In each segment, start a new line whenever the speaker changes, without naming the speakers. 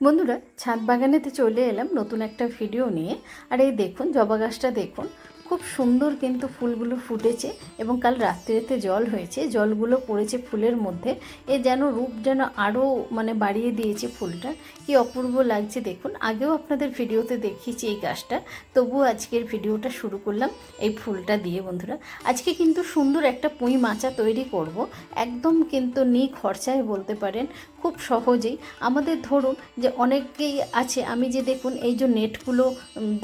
বন্ধুরা, ছাদ বাগানেতে চলে এলাম নতুন একটা ভিডিও নিয়ে। আর এই দেখুন, জবা গাছটা দেখুন। খুব সুন্দর কিন্তু ফুলগুলো ফুটেছে এবং কাল রাত্রিতে জল হয়েছে। জলগুলো পড়েছে ফুলের মধ্যে। এ যেন রূপ যেন আরও মানে বাড়িয়ে দিয়েছে ফুলটা। কি অপূর্ব লাগছে দেখুন। আগেও আপনাদের ভিডিওতে দেখিয়েছি এই গাছটা। তবুও আজকের ভিডিওটা শুরু করলাম এই ফুলটা দিয়ে বন্ধুরা। আজকে কিন্তু সুন্দর একটা পুঁই মাচা তৈরি করব। একদম কিন্তু নি খরচায় বলতে পারেন, খুব সহজেই। আমাদের ধরুন যে অনেকেই আছে, আমি যে দেখুন এই যে নেটগুলো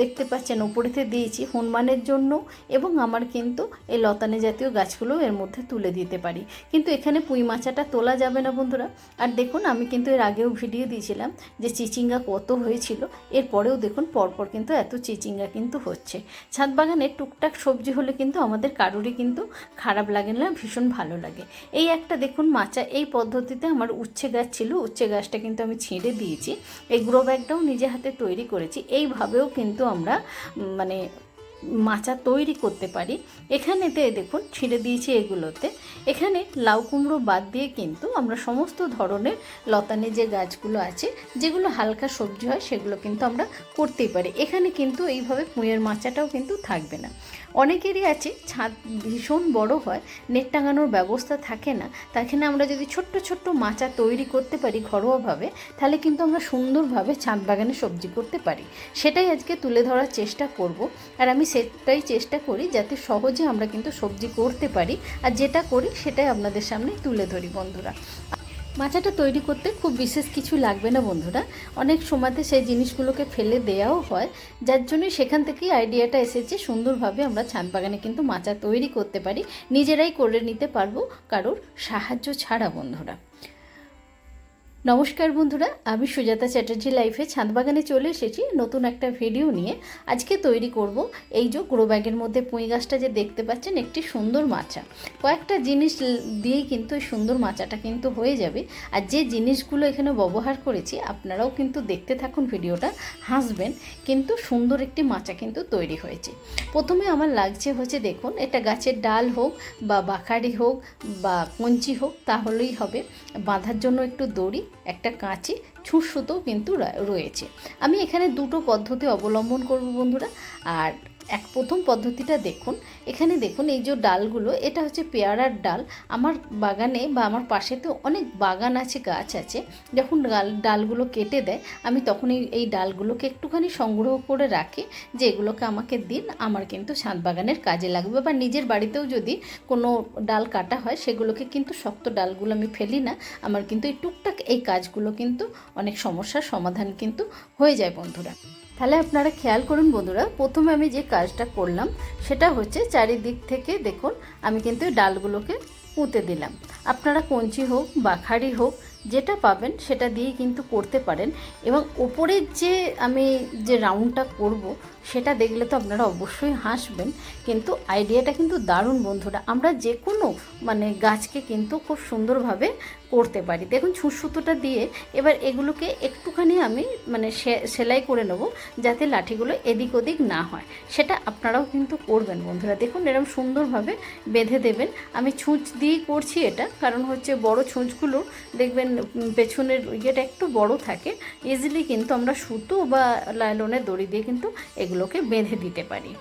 দেখতে পাচ্ছেন, ওপরেতে দিয়েছি। হনুমানের জন্য এবং আমার কিন্তু এই লতানে জাতীয় গাছগুলো এর মধ্যে তুলে দিতে পারি। কিন্তু এখানে পুঁই মাচাটা তোলা যাবে না বন্ধুরা। আর দেখুন, আমি কিন্তু এর আগেও ভিডিও দিয়েছিলাম যে চিচিঙ্গা কত হয়েছিল। এরপরেও দেখুন, পরপর কিন্তু এত চিচিঙ্গা কিন্তু হচ্ছে। ছাদ বাগানে টুকটাক সবজি হলে কিন্তু আমাদের কারোরই কিন্তু খারাপ লাগে না, ভীষণ ভালো লাগে। এই একটা দেখুন মাচা, এই পদ্ধতিতে আমার উচ্ছে গাছ ছিল, উচ্ছে গাছটা কিন্তু আমি ছিঁড়ে দিয়েছি। এই গ্রো ব্যাগটাও নিজে হাতে তৈরি করেছি। এইভাবেও কিন্তু আমরা মানে মাচা তৈরি করতে পারি। এখানেতে দেখুন, ছিঁড়ে দিয়েছি এগুলোতে। এখানে লাউ কুমড়ো বাদ দিয়ে কিন্তু আমরা সমস্ত ধরনের লতানে যে গাছগুলো আছে, যেগুলো হালকা সবজি হয়, সেগুলো কিন্তু আমরা করতেই পারি। এখানে কিন্তু এইভাবে পুঁয়ের মাচাটাও কিন্তু থাকবে না। অনেকেরই আছে, ছাদ ভীষণ বড় হয়, নেট টাঙানোর ব্যবস্থা থাকে না। তাখানে আমরা যদি ছোট্ট ছোট্ট মাচা তৈরি করতে পারি ঘরোয়াভাবে, তাহলে কিন্তু আমরা সুন্দরভাবে ছাদ বাগানে সবজি করতে পারি। সেটাই আজকে তুলে ধরার চেষ্টা করব। আর আমি সেটাই চেষ্টা করি যাতে সহজে আমরা কিন্তু সবজি করতে পারি। আর যেটা করি সেটাই আপনাদের সামনে তুলে ধরি বন্ধুরা। মাচাটা তৈরি করতে খুব বিশেষ কিছু লাগবে না বন্ধুরা। অনেক সময়তে সেই জিনিসগুলোকে ফেলে দেওয়াও হয়। যার জন্য সেখান থেকেই আইডিয়াটা এসেছে সুন্দরভাবে আমরা ছাদ বাগানে কিন্তু মাচা তৈরি করতে পারি। নিজেরাই করে নিতে পারব কারোর সাহায্য ছাড়া বন্ধুরা। নমস্কার বন্ধুরা, আমি সুজাতা চ্যাটার্জি লাইফে ছাদ বাগানে চলে এসেছি নতুন একটা ভিডিও নিয়ে। আজকে তৈরি করব এই যে গ্রো ব্যাগের মধ্যে পুঁই গাছটা যে দেখতে পাচ্ছেন, একটি সুন্দর মাচা। কয়েকটা জিনিস দিয়েই কিন্তু এই সুন্দর মাচাটা কিন্তু হয়ে যাবে। আর যে জিনিসগুলো এখানে ব্যবহার করেছি, আপনারাও কিন্তু দেখতে থাকুন ভিডিওটা, হাসবেন, কিন্তু সুন্দর একটি মাচা কিন্তু তৈরি হয়েছে। প্রথমে আমার লাগছে হচ্ছে, দেখুন, এটা গাছের ডাল হোক বা বাখারি হোক বা কঞ্চি হোক, তাহলেই হবে। বাঁধার জন্য একটু দড়ি একটা কাঁচি ছুঁচ সুতোও কিন্তু রয়েছে। আমি এখানে দুটো পদ্ধতি অবলম্বন করব বন্ধুরা। আর এক প্রথম পদ্ধতিটা দেখুন। এখানে দেখুন এই যে ডালগুলো, এটা হচ্ছে পেয়ারার ডাল। আমার বাগানে বা আমার পাশে তো অনেক বাগান আছে, গাছ আছে। যখন ডাল, ডালগুলো কেটে দেয়, আমি তখন এই ডালগুলোকে একটুখানি সংগ্রহ করে রাখি যে এগুলোকে আমাকে দিন, আমার কিন্তু ছাদ বাগানের কাজে লাগবে। বা নিজের বাড়িতেও যদি কোনো ডাল কাটা হয়, সেগুলোকে কিন্তু শক্ত ডালগুলো আমি ফেলি না। আমার কিন্তু এই টুকটাক এই কাজগুলো কিন্তু অনেক সমস্যার সমাধান কিন্তু হয়ে যায় বন্ধুরা। তাহলে আপনারা খেয়াল করুন বন্ধুরা, প্রথমে আমি যে কাজটা করলাম, সেটা হচ্ছে চারিদিক থেকে দেখুন, আমি কিন্তু ডালগুলোকে পুঁতে দিলাম। আপনারা কঞ্চি হোক বাখারি হোক, যেটা পাবেন সেটা দিয়ে কিন্তু করতে পারেন। এবং ওপরের যে আমি যে রাউন্ডটা করব, সেটা দেখলে তো আপনারা অবশ্যই হাসবেন, কিন্তু আইডিয়াটা কিন্তু দারুণ বন্ধুরা। আমরা যে কোনো মানে গাছকে কিন্তু খুব সুন্দরভাবে করতে পারি। দেখুন ছুঁচ সুতোটা দিয়ে এবার এগুলোকে একটুখানি আমি মানে সেলাই করে নেব যাতে লাঠিগুলো এদিক ওদিক না হয়। সেটা আপনারাও কিন্তু করবেন বন্ধুরা। দেখুন এরকম সুন্দরভাবে বেঁধে দেবেন। আমি ছুঁচ দিয়েই করছি এটা, কারণ হচ্ছে বড় ছুঁচগুলো দেখবেন পেছনের ইয়েটা একটু বড় থাকে। ইজিলি কিন্তু আমরা সুতো বা লাইলনের দড়ি দিয়ে কিন্তু এগুলোকে বেঁধে দিতে পারি।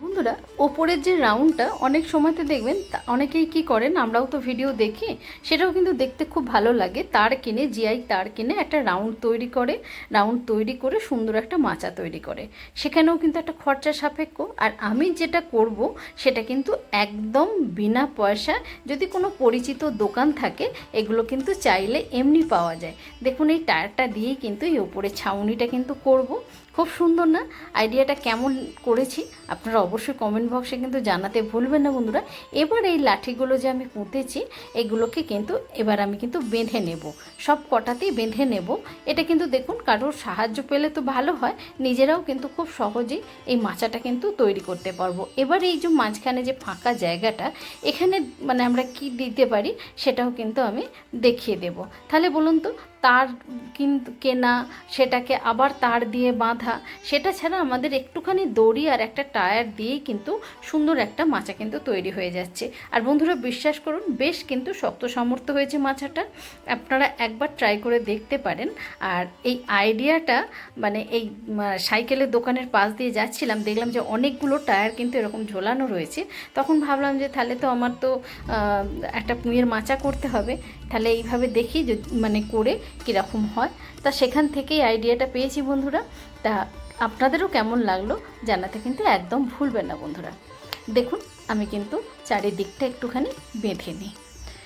বন্ধুরা, ওপরের যে রাউন্ডটা অনেক সময়তে দেখবেন অনেকেই কি করেন, আমরাও তো ভিডিও দেখি, সেটাও কিন্তু দেখতে খুব ভালো লাগে। তার কিনে জিআই তার কিনে একটা রাউন্ড তৈরি করে রাউন্ড তৈরি করে সুন্দর একটা মাচা তৈরি করে। সেখানেও কিন্তু একটা খরচা সাপেক্ষ, আর আমি যেটা করব, সেটা কিন্তু একদম বিনা পয়সা যদি কোনো পরিচিত দোকান থাকে, এগুলো কিন্তু চাইলে এমনি পাওয়া যায়। দেখুন, এই টায়ারটা দিয়েই কিন্তু এই ওপরে ছাউনিটা কিন্তু করব। খুব সুন্দর না? আইডিয়াটা কেমন করেছি? আপনারা অবশ্যই কমেন্ট বক্সে কিন্তু জানাতে ভুলবেন না বন্ধুরা। এবার এই লাঠিগুলো যে আমি পুঁতেছি, এগুলোকে কিন্তু এবার আমি কিন্তু বেঁধে নেব। সব কটাতেই বেঁধে নেব। এটা কিন্তু দেখুন, কারোর সাহায্য পেলে তো ভালো হয়। নিজেরাও কিন্তু খুব সহজেই এই মাচাটা কিন্তু তৈরি করতে পারব। এবার এই যে মাঝখানে যে ফাঁকা জায়গাটা, এখানে মানে আমরা কি দিতে পারি, সেটাও কিন্তু আমি দেখিয়ে দেব। তাহলে বলুন তো তার কিন্তু কেনা, সেটাকে আবার তার দিয়ে বাঁধা, সেটা ছাড়া আমাদের একটুখানি দড়ি আর একটা টায়ার দিয়েই কিন্তু সুন্দর একটা মাচা কিন্তু তৈরি হয়ে যাচ্ছে। আর বন্ধুরা, বিশ্বাস করুন, বেশ কিন্তু শক্ত সামর্থ্য হয়েছে মাচাটা। আপনারা একবার ট্রাই করে দেখতে পারেন। আর এই আইডিয়াটা মানে এই সাইকেলের দোকানের পাশ দিয়ে যাচ্ছিলাম, দেখলাম যে অনেকগুলো টায়ার কিন্তু এরকম ঝোলানো রয়েছে। তখন ভাবলাম যে তাহলে তো আমার তো একটা পুঁয়ের মাচা করতে হবে। তাহলে এইভাবে দেখি মানে করে কীরকম হয়। তা সেখান থেকেই আইডিয়াটা পেয়েছি বন্ধুরা। তা আপনাদেরও কেমন লাগল জানাতে কিন্তু একদম ভুলবেন না বন্ধুরা। দেখুন, আমি কিন্তু চারিদিকটা একটুখানি বেঁধে নিই।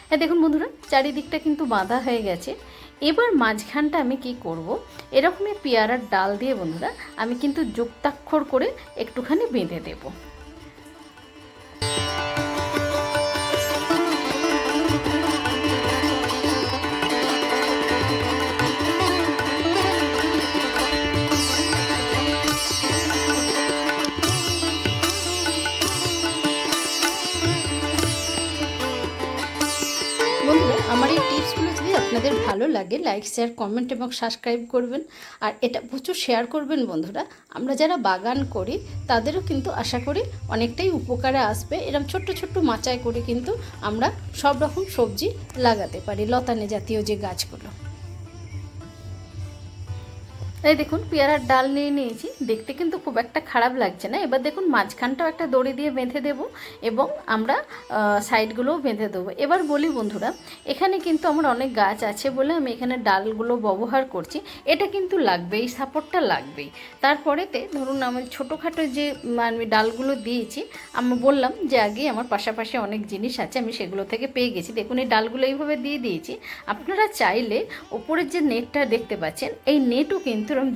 হ্যাঁ দেখুন বন্ধুরা, চারিদিকটা কিন্তু বাঁধা হয়ে গেছে। এবার মাঝখানটা আমি কি করব? এরকমই পেয়ারার ডাল দিয়ে বন্ধুরা, আমি কিন্তু যুক্তাক্ষর করে একটুখানি বেঁধে দেবো। আমার এই টিপসগুলো যদি আপনাদের ভালো লাগে লাইক শেয়ার কমেন্ট এবং সাবস্ক্রাইব করবেন। আর এটা প্রচুর শেয়ার করবেন বন্ধুরা। আমরা যারা বাগান করি, তাদেরও কিন্তু আশা করি অনেকটাই উপকারে আসবে। এরকম ছোট্ট ছোট্ট মাচায় করে কিন্তু আমরা সব রকম সবজি লাগাতে পারি, লতানে জাতীয় যে গাছগুলো। এই দেখুন, পেয়ারার ডাল নিয়ে নিয়েছি। দেখতে কিন্তু খুব একটা খারাপ লাগছে না। এবার দেখুন, মাঝখানটাও একটা দড়ি দিয়ে বেঁধে দেব এবং আমরা সাইডগুলোও বেঁধে দেবো। এবার বলি বন্ধুরা, এখানে কিন্তু আমার অনেক গাছ আছে বলে আমি এখানে ডালগুলো ব্যবহার করছি। এটা কিন্তু লাগবে এই সাপোর্টটা লাগবেই। তারপরেতে ধরুন আমার ছোটোখাটো যে আমি ডালগুলো দিয়েছি, আমি বললাম যে, আগে আমার পাশাপাশি অনেক জিনিস আছে, আমি সেগুলো থেকে পেয়ে গেছি। দেখুন, এই ডালগুলো এইভাবে দিয়ে দিয়েছি। আপনারা চাইলে ওপরের যে নেটটা দেখতে পাচ্ছেন, এই নেটও কিন্তু এরকম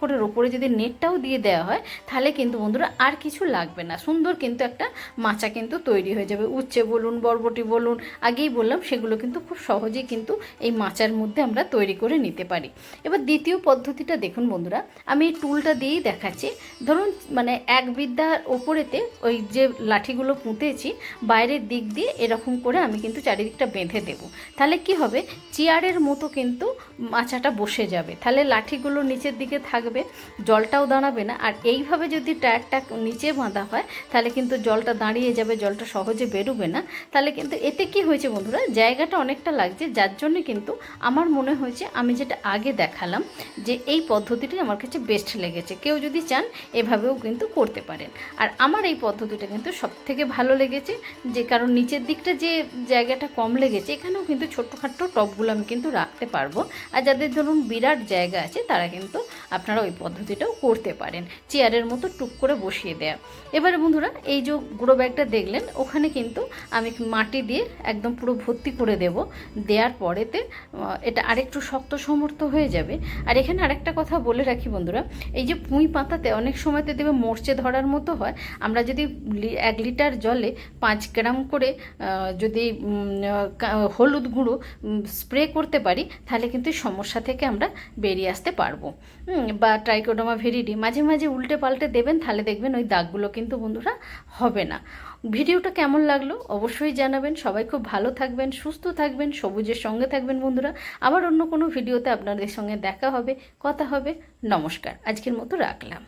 করে ওপরে যদি নেটটাও দিয়ে দেওয়া হয়, তাহলে কিন্তু বন্ধুরা আর কিছু লাগবে না। সুন্দর কিন্তু একটা মাচা কিন্তু তৈরি হয়ে যাবে। উচ্ছে বলুন, বরবটি বলুন, আগেই বললাম, সেগুলো কিন্তু খুব সহজেই কিন্তু এই মাচার মধ্যে আমরা তৈরি করে নিতে পারি। এবার দ্বিতীয় পদ্ধতিটা দেখুন বন্ধুরা, আমি এই টুলটা দিয়েই দেখাচ্ছি। ধরুন মানে এক বিদ্যার ওপরেতে ওই যে লাঠিগুলো পুঁতেছি, বাইরের দিক দিয়ে এরকম করে আমি কিন্তু চারিদিকটা বেঁধে দেব। তাহলে কি হবে? চেয়ারের মতো কিন্তু মাচাটা বসে যাবে। তাহলে লাঠিগুলো নিচের দিকে থাকবে, জলটাও দাঁড়াবে না। আর এইভাবে যদি টায়ারটা নিচে বাঁধা হয়, তাহলে কিন্তু জলটা দাঁড়িয়ে যাবে, জলটা সহজে বেরোবে না। তাহলে কিন্তু এতে কি হয়েছে বন্ধুরা, জায়গাটা অনেকটা লাগছে, যার জন্য কিন্তু আমার মনে হয়েছে, আমি যেটা আগে দেখালাম, যে এই পদ্ধতিটি আমার কাছে বেস্ট লেগেছে। কেউ যদি চান, এভাবেও কিন্তু করতে পারেন। আর আমার এই পদ্ধতিটা কিন্তু সব থেকে ভালো লেগেছে, যে কারণ নিচের দিকটা যে জায়গাটা কম লেগেছে, এখানেও কিন্তু ছোট্টখাট্ট টবগুলো আমি কিন্তু রাখতে পারব। আর যাদের ধরুন বিরাট জায়গা আছে, তারা কিন্তু আপনারা ওই পদ্ধতিটাও করতে পারেন। চেয়ারের মতো টুক করে বসিয়ে দেয়া। এবারে বন্ধুরা, এই যে গুঁড়ো ব্যাগটা দেখলেন, ওখানে কিন্তু আমি মাটি দিয়ে একদম পুরো ভর্তি করে দেব। দেওয়ার পরেতে এটা আরেকটু শক্ত সমর্থ হয়ে যাবে। আর এখানে আরেকটা কথা বলে রাখি বন্ধুরা, এই যে পুঁই পাতাতে অনেক সময়তে দেবে মরচে ধরার মতো হয়। আমরা যদি এক লিটার জলে পাঁচ গ্রাম করে যদি হলুদ গুঁড়ো স্প্রে করতে পারি, তাহলে কিন্তু সমস্যা থেকে আমরা বেরিয়ে আসতে পারব। বা ট্রাইকোডোমা ভেরিডি মাঝে মাঝে উল্টে পাল্টে দেবেন, তাহলে দেখবেন ওই দাগগুলো কিন্তু বন্ধুরা হবে না। ভিডিওটা কেমন লাগল অবশ্যই জানাবেন। সবাই খুব ভালো থাকবেন, সুস্থ থাকবেন, সবুজের সঙ্গে থাকবেন বন্ধুরা। আবার অন্য কোনো ভিডিওতে আপনাদের সঙ্গে দেখা হবে, কথা হবে। নমস্কার, আজকের মতো রাখলাম।